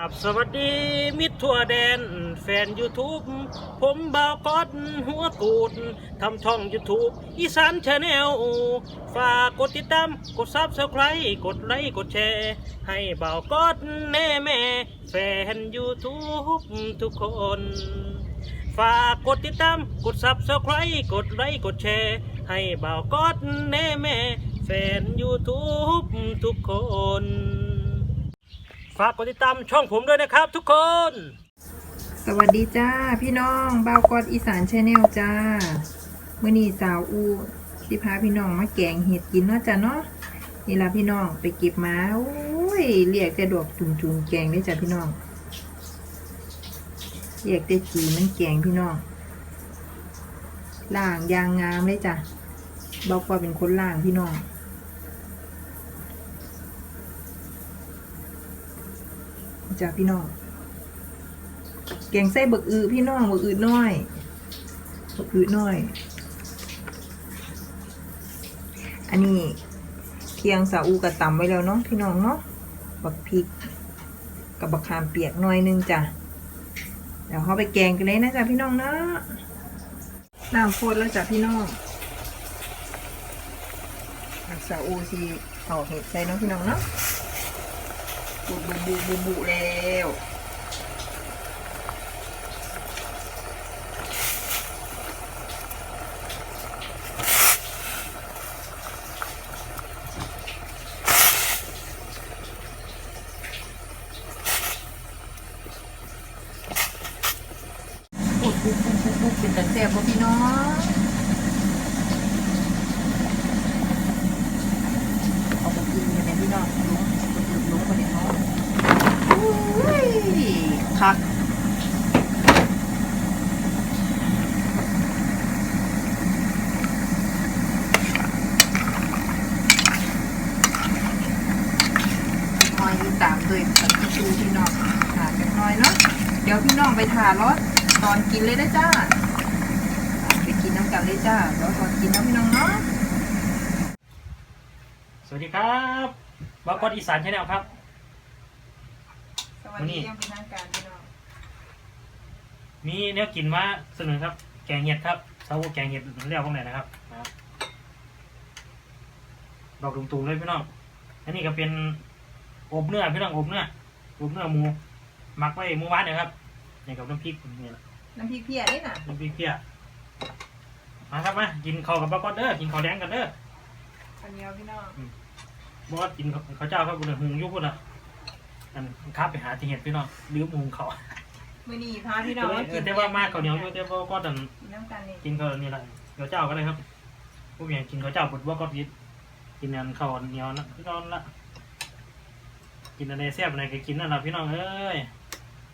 ครับสวัสดีมิตรทั่วแดน แฟน YouTube ผมบ่าวกอดหัวกูดทำช่อง YouTube อีสานชาแนลฝากกดติดตาม กดซับสไครต์กดไลค์กดแชร์ ให้บ่าวกอดแน่แม่ แฟน YouTube ทุกคน ฝากกดติดตาม กดซับสไครต์กดไลค์กดแชร์ ให้บ่าวกอดแน่แม่ แฟน YouTube ทุกคน ฝากกดติดตามช่องผมด้วยนะครับทุกคน สวัสดีจ้า พี่น้องบ่าวกอดอีสานชาแนลจ้ามื่อนี้สาวอูสิพาพี่น้องมาแกงเห็ดกินเนาะจ้ะเนาะนี่ละพี่น้องไปเก็บมาโอ้ยเรียกแต่ดอกจุนๆแกงได้จ้ะพี่น้องเรียกแต่จีมันแกงพี่น้องล่างยางงามเลยจ้ะบ่าวกอเป็นคนล่างพี่น้อง จ้ะพี่น้อง แกงไส้บักอือพี่น้องบักอือน้อยบักอือน้อย อันนี้เคียงสาอูกับตำไว้แล้วเนาะพี่น้องเนาะบักพริกกับบักขามเปียกหน่อยนึงจ้ะเดี๋ยวเขาไปแกงกันเลยนะจ๊ะพี่น้องเนาะน้ำโคตรแล้วจ้ะพี่น้องสาอูสิเอาเห็ดใส่เนาะพี่น้องเนาะ บุบุบุบุบุแล้ว ปุ๊บปุ๊บปุ๊บปุ๊บปุ๊บเป็นตะแซ่บบ่พี่น้องเอาไปกินกันเนี่ยพี่น้องลุงคนอื่นลุงคนนี้เนาะอุ้ย คักน้อยตามด้วยผักชีพี่น้องหากันน้อยเนาะเดี๋ยวพี่น้องไปถ่ารถตอนกินเลยนะจ้าไปกินน้ำกันเลยจ้าแล้วตอนกินน้ำพี่น้องเนาะสวัสดีครับบากอนอีสานชาแนลครับ วัสดียังเป็นทางการพี่น้องมีเนื้อกินมาเสนอครับ แกงเห็ดครับเสาแกงเห็ดเรียกว่าไงนะครับนะครับดอกตุ่มๆเลยพี่น้อง อันนี้ก็เป็นอบเนื้อพี่น้องอบเนื้ออบเนื้อหมูหมักไว้หมูหวานเนยครับนี่กับน้ำพริกนี่แหละน้ำพริกเพียนี่น่ะน้ำพริกเพี้ยมาครับมากินข้าวกับบากอนเด้อกินข้าวแดงกันเด้ออันนี้พี่น้องบอสกินข้าวเจ้าครับคุณหุงอยุบคุณอะ อันข้าไปหาที่เห็ดพี่น้องลืมหุงเขาวมื้อนี้พาพี่น้องมากินแต่ว่ามากข้าวเหนียวอยู่แต่ว่าก็ดันกินน้ำกันนี่กินข้าวนี่แหละข้าวเจ้าก็เลยครับผู้เมียกินข้าวเจ้าบดว่าก็กินกินอันข้าวเหนียวนะพี่น้องละกินอะไรแซ่บอะไรก็กินนั่นแหละพี่น้องเอ้ย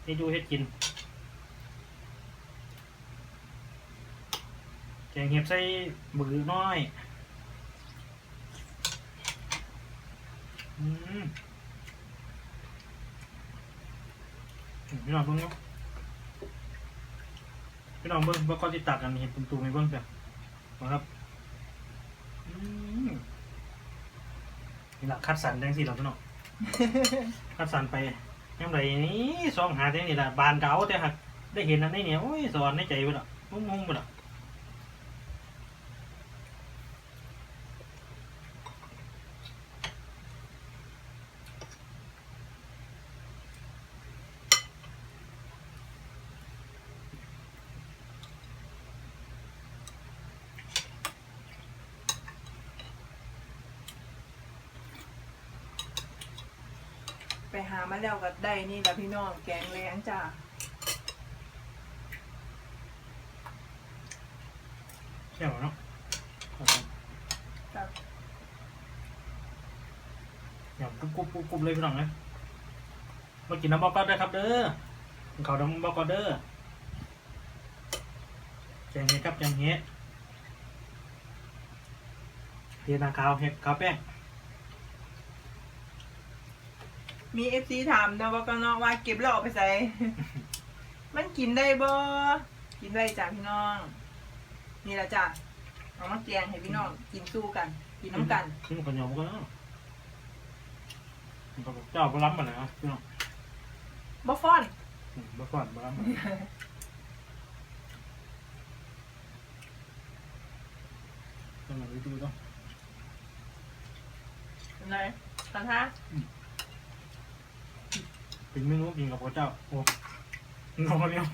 ให้ดูเฮ็ดกินแกงเห็ดใส่บือน้อยอืม พี่น้องเบิ่งเนาะพี่น้องเบิ่งว่าเขาติตักกันเห็ดตุ่มๆในเบิ่งเสียนะครับอืมนี่ละคัดสรรแดงสิเราพี่น้องคัดสรรไปยังไงนี่สองหาแดงนี่ละบานเก่าแต่หักได้เห็นอันนี้เนี่ยโอ้ยสอนในใจไปละงงๆไปละ ไปหามาแล้วก็ได้นี่แหละพี่น้องแกงแรงจ้าใช่ไหมเนาะครับอย่างกรุบกรุบกรุบกรุบเลยพี่น้องนะมากินน้ำบอกก็ได้ครับ เด้อกินข้าวน้ำบอกก็เด้อแกงเห็ดครับแกงเห็ดเห็ดนาขาวเห็ดขาวแป้ง มีเอฟซีถามนะว่าก็เนาะว่าเก็บแล้วเอาไปใส่ มันกินได้บ่กินได้จ้าพี่น้อง นี่แหละจ้าเอามาแกงให้พี่น้อง กินสู้กัน กินน้ำกันกินกับเหนียวมันก็เนาะมันก็เจ้าก็ล้ำมาเลยนะพี่น้องบ่ฟ้อน อืมมาก่อนมาต้องมาดูต้องไหนทันฮะเป็นเมนูกินกับพระเจ้าโอ้นอนเนี่ย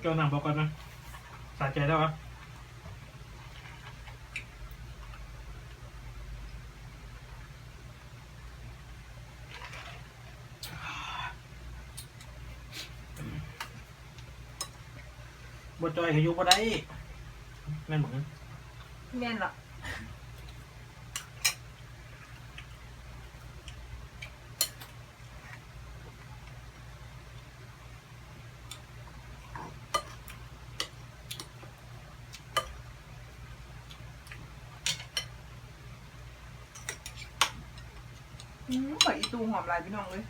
เกี่ยวหนังบอกก่อนนะสะใจได้ปะบดจอยขยุบบ่ได้แม่นบอกนะ แม่นเหรออืมข่อยอีตูหอมหลายพี่น้องเลย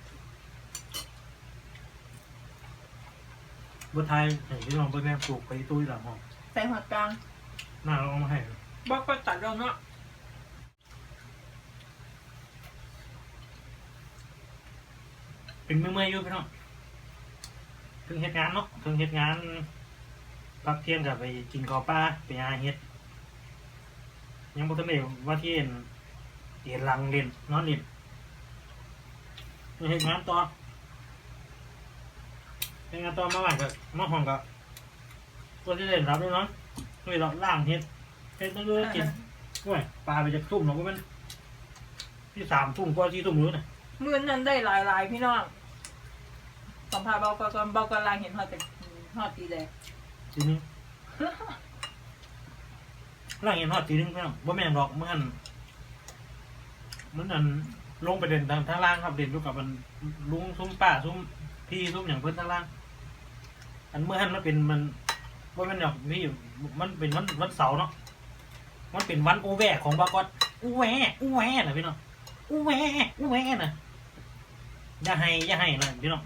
บดไทยเห็นพี่น้องเบิ่งแม่ปลูกไปตุ้ยหลังห้องใส่หัวกลาง หน้าเราเอามาให้ บอกก็ตัดเราเนาะเป็นเมื่อยอยู่พี่น้องเพิ่งเฮ็ดงานเนาะเพิ่งเฮ็ดงานพักเที่ยงกับไปกินข้าวปลาไปหาเฮ็ด ยังบ่ทันได้ว่าที่เห็นเห็นหลังเล่นนอนเล่นไปเฮ็ดงานต่อเฮ็ดงานต่อมาบ้านก็มาห้องก็ก็สิได้รับด้วยเนาะเฮ้ยเราล่างเฮ็ด เฮ็ดต้องด้วยกินโอ้ยปลาไปจากทุ่มเนาะว่ามันที่สามทุ่มกว่าที่ทุ่มรู้น่ะมื้อนั้นได้หลายหลายๆพี่น้องสัมภาษณ์เบาก็ก่อนเบาก็ลางเห็นฮอดแต่ฮอดตีแดง ทีนึงล่างเห็นฮอดทีนึงพี่น้องบ่แม่นดอกมันมันอันลงไปเด่นทางทางล่างครับเด่นอยู่กับมันลุงซุ้มป้าซุ้มพี่ซุ้มอย่างเพิ่นทางล่าง อันเมื่อหันมันเป็นมันว่ามันแบบพี่มันเป็นวันวันเสาร์เนาะ มันเป็นวันอูแวของบากอดอูแวอูแวนะพี่น้องอูแวอูแวนะอย่าให้อย่าให้นะพี่น้อง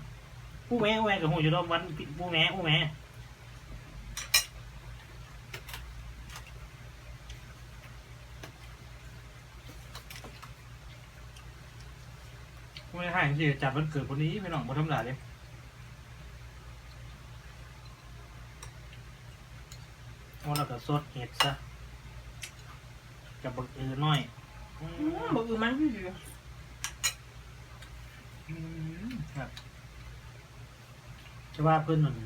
อูแวอูแวกับหูอยู่รอบวันอูแวอูแวไม่ให้ที่จับวันเกิดคนนี้พี่น้องมาทำลายเลยเอาแล้วก็สดเห็ดซะ กับบักเอือน้อยอือืมมบอกอือมันพี่ดีอืมครับจะว่าเพื่อนหนึ่ง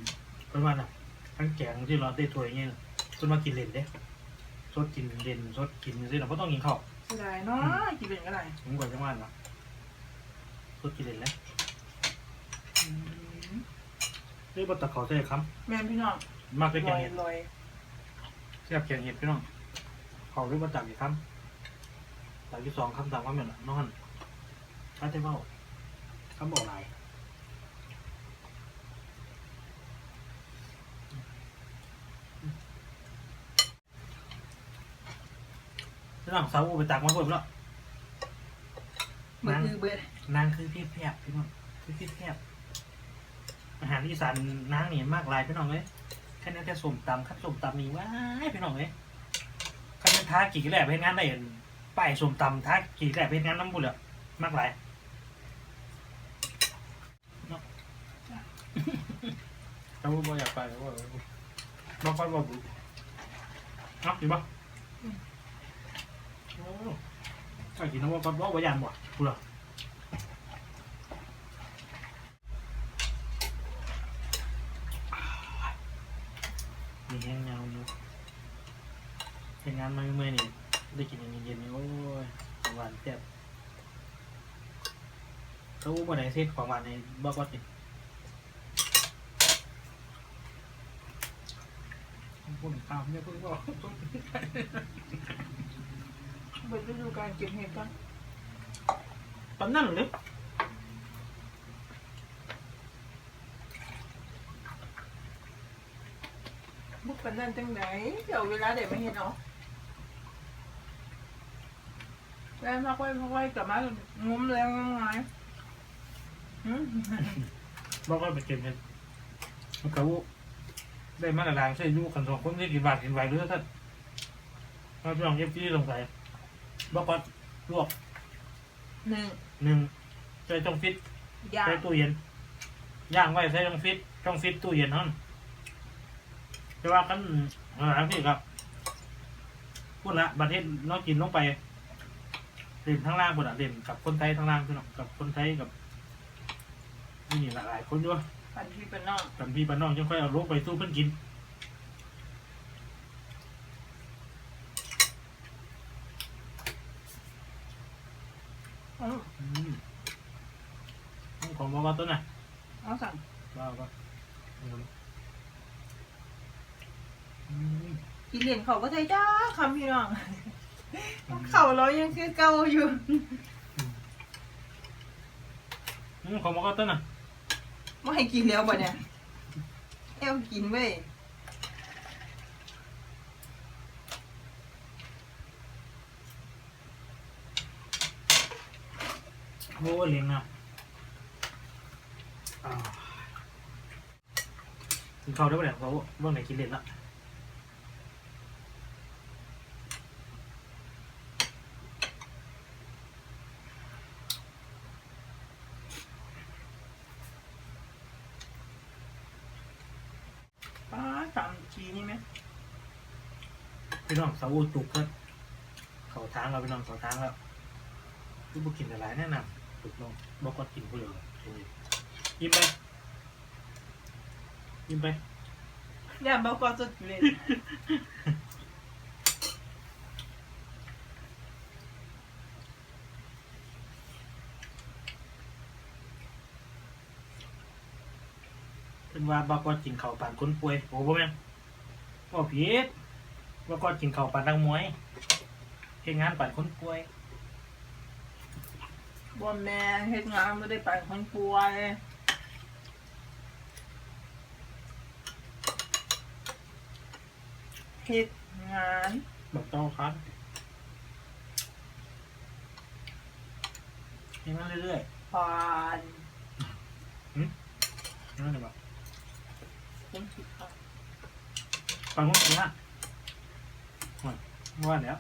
เพื่อนว่าน่ะทั้งแกงที่เราได้ถ้วยเงี้ยเพื่อนมากินเล่นเด้สดกินเล่นสดกินสิเราก็ต้องกินข้าวเสียดายเนาะกินเป็นก็ได้ผมก่อนจะว่าเนาะสดกินเล่นแล้วอืมเรียกว่าตะเขาใช่ครับแม่นพี่น้องมากเลยแกลองยเห็ดลอยเสียบแกงเห็ดพี่น้อง เขาเรียกว่าจักอีกครับจักที่สองคำสั่งว่าเหมือนนอนถ้าจะเบ้าคำบอกหลายพี่น้องสาวอูไปตักมาเพิ่มแล้วเบิดอือเบิดนางคือพี่แพบพี่น้องคือพี่แพบอาหารอีสานนางนี่มากหลายพี่น้องเลยแค่นั้นแค่ส้มตำครับส้มตำนี่ว้ายพี่น้องเลยคันเป็น ท้ากี่แหล่ไปเฮ็ดงานได้เห็นป้ายสมตำท้ากี่แหล่ไปเฮ็ดงานน้ำบุญเลยมากหลายเนาบ่อยากไปก็บ่บ่ค่อยบ่บุญเนาะดีป่ใส่กินน้ำว่าบ่บ่ยานบ่บุญเหรอมีแห้งเงา เป็นงานมาเมื่อยๆนี่ได้กินอย่างเย็นๆนี่โอ้ยหวานแซ่บเขาบ่ได้เซ็ตของหวานในบ่ก็ติพูดข้าวเนี่ยเพิ่งบอกเบิดฤดูการเก็บเห็ดก่อนตอนนั้นเลยบุกกันนั่นจังไหนเดี๋ยวเวลาเด็กมาเห็นเนาะ แล้วพักไว้พักไว้กลับมางุ้มแล้วไงหืมบ่ก็ไปเก็บเห็ดมันเขาได้มาตรฐานใช่ลูกกันสองคนที่กินบาทกินไหวหรือท่านไปเราพี่น้องเอฟซีสงสัยบอกว่าลวกหนึ่งหนึ่งใส่ช่องฟิตย่างใส่ตู้เย็นย่างไว้ใส่ช่องฟิตช่องฟิตตู้เย็นนั่นจะว่ากันอะไรพี่ครับพูดละประเทศนอกกินลงไป เล่นทั้งล่างหมดอะเล่นกับคนไทยทั้งล่างพี่น้องกับคนไทยกับนี่หลายหลายคนด้วยปันพี่เป็นน้องกันพี่บ้านน้องยังค่อยเอาลงไปสู้เพิ่นกินอืมอืมของบอกว่าต้นน่ะเอาสั่งว้าวว้าวอืมกินเหรียญเขาก็ใช่จ้าคำพี่น้อง เขาเรายังคือเก่าอยู่อืมของบอกว่าต้นน่ะไม่ให้กินแล้วบ่เนี่ยแอวกินเว้ยโอ้เลี้ยงอะอ่ากินข้าวได้ปะเนี่ยเขาเมื่อไหร่กินเล่นละ ป้าสามจีนี่ไหม พี่น้องสาวจุกก็เขาทางเราพี่น้องเขาทางแล้วคือบุกินอะไรแน่นำถูกลงบอกว่ากินผู้เดียวเลยยิ้มไปยิ้มไปอย่าเบากอสดอยู่เลยเป็นว่าบอกว่ากินข้าวปานคนป่วยโอ้บ่แม่นว่าผิด บอกว่ากินข้าวปานนักมวยเฮ็ดงานปานคนป่วยบนแม่เฮ็ดงานไม่ได้ไปคนป่วยเฮ็ดงานบอกเจ้าครับเฮ็ดงานเรื่อยผ่านๆนั่นแหละบอกเป็นสิบค่ะปานคนป่วยนะว่า ngoan đấy ạ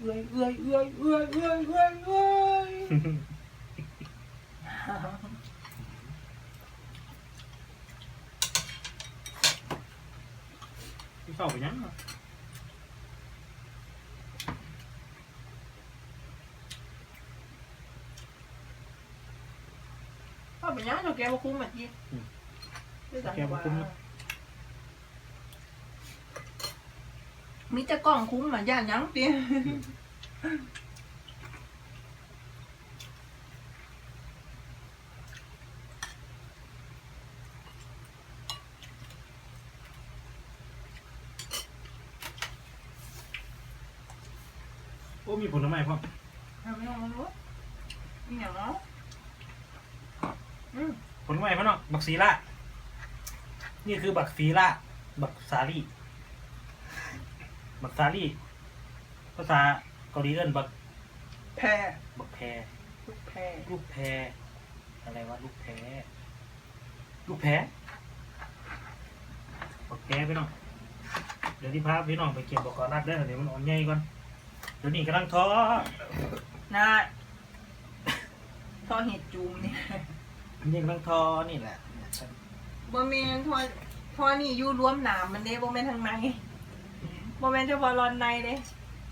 ươi ươi ươi ươi ươi ươi ươi cái sau phải nhắn mà. Sao mình nhắn cho kêu một khuôn mặt gì ừ. Kêu một khuôn mặt. มอะจีมีแต่กล้องคุ้มอะย่านหยังติโอ้มีผลไม้พร้อมทำไม่ลงรู้มีอย่างเนาะอืมผลไม้พ่อน้องบักซีล่านี่คือบักฟีล่าบักซาลี่ บักซาลี่ภาษาเกาหลีเอิ้นบักแพรบักแพรลูกแพรลูกแพรอะไรวะลูกแพรลูกแพรบักแพรพี่น้องเดี๋ยวที่พาพี่น้องไปเก็บบักกอนัดได้อเดี๋ยวมันอ่อนใหญ่ก่อนเดี๋ยวนี้กำลังท้อน่าทอเห็ดจูมเนี่ยมันยังกำลังท้อนี่แหละ บ่แม่นทอทอนี่อยู่รวมหนามมันเด้บ่แม่นทางใน บ่แม่นเฉพาะรอนในเด้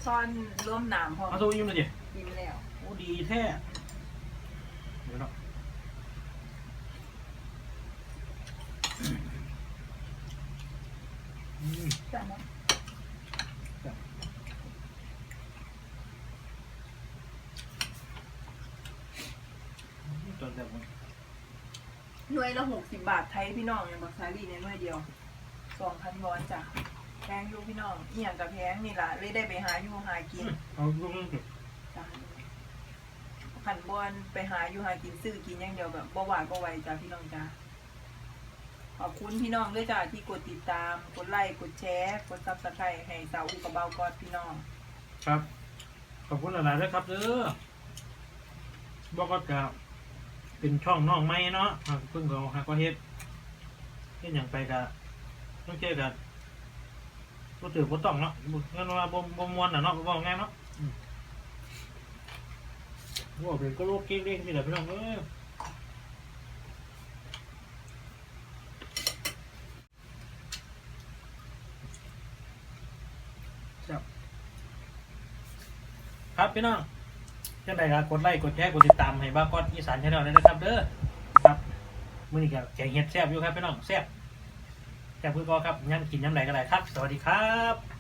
ทอนรวมหนามพอเอาตัวยิ้มเลยดิกินแล้ว โอ้ดีแท้เดี๋ยวเนาะอืมจ้ะนะจนแบบว่าหน่วยละ60บาทไทยพี่น้องอย่างบักซาลี่เนี่ยหน่วยเดียว2,000วอนจ้ะ แพงอยู่พี่น้องอีหยังก็แพงนี่ล่ะเลยได้ไปหาอยู่หากินเอาลูกนึงสิจ้ะขันบอลไปหาอยู่หากินซื้อกินอย่างเดียวแบบบ่หวานบ่ไหวจ้าพี่น้องจ้าขอบคุณพี่น้องด้วยจ้าที่กดติดตามกดไลค์กดแชร์กดซับสไครต์ให้สาวอุกบเบากอดพี่น้อง ครับ ขอบคุณหลายๆด้วยครับเด้อบอกก็จะเป็นช่องน้องไม้เนาะอ่าเพิ่งเขาหักว่าเฮ็ดเฮ็ดอย่างไปกะต้องเจอกับ บ่ถือบ่ต้องเนาะบ่งั้นว่าบ่บ่ม่วนน่ะเนาะบ่ง่ายเนาะอืมว่าเป็นก็โลกเก่งๆนี่แหละพี่น้องเอ้ยครับครับพี่น้องจังไดก็กดไลค์กดแชร์กดติดตามให้บ้ากอดอีสานชาแนลด้วยนะครับเด้อครับมื้อนี้ก็แกงเห็ดแซ่บอยู่ครับพี่น้องแซ่บ แซ่บคือก็ครับย้ำกินย้ำไหนก็ได้ครับ สวัสดีครับ